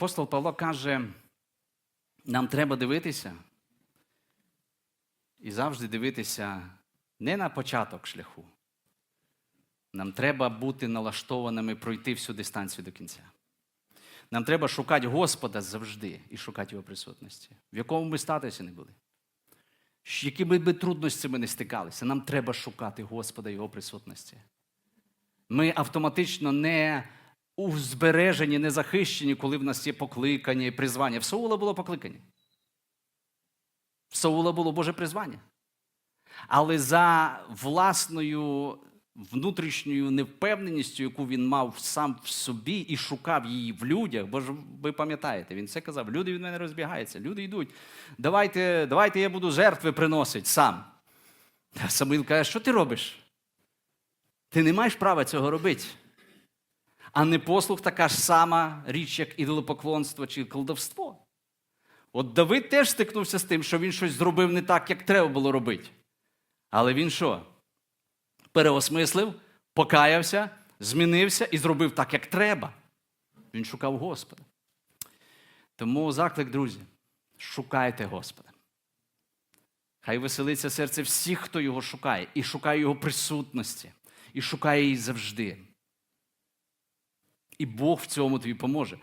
Апостол Павло каже, нам треба дивитися і завжди дивитися не на початок шляху. Нам треба бути налаштованими пройти всю дистанцію до кінця. Нам треба шукати Господа завжди і шукати Його присутності, в якому ми статусі не були. Якими би трудностями не стикалися, нам треба шукати Господа Його присутності. Ми автоматично не у збереженні, не захищені, коли в нас є покликання і призвання. В Саула було покликання. В Саула було Боже призвання. Але за власною внутрішньою невпевненістю, яку він мав сам в собі і шукав її в людях, бо ж ви пам'ятаєте, він це казав: люди від мене розбігаються, люди йдуть. Давайте, давайте я буду жертви приносити сам. Самуїл каже, що ти робиш? Ти не маєш права цього робити. А непослух така ж сама річ, як ідолопоклонство чи колдовство. От Давид теж стикнувся з тим, що він щось зробив не так, як треба було робити. Але він що? Переосмислив, покаявся, змінився і зробив так, як треба. Він шукав Господа. Тому заклик, друзі, шукайте Господа. Хай веселиться серце всіх, хто його шукає, і шукає його присутності, і шукає її завжди. І Бог в цьому тобі поможе.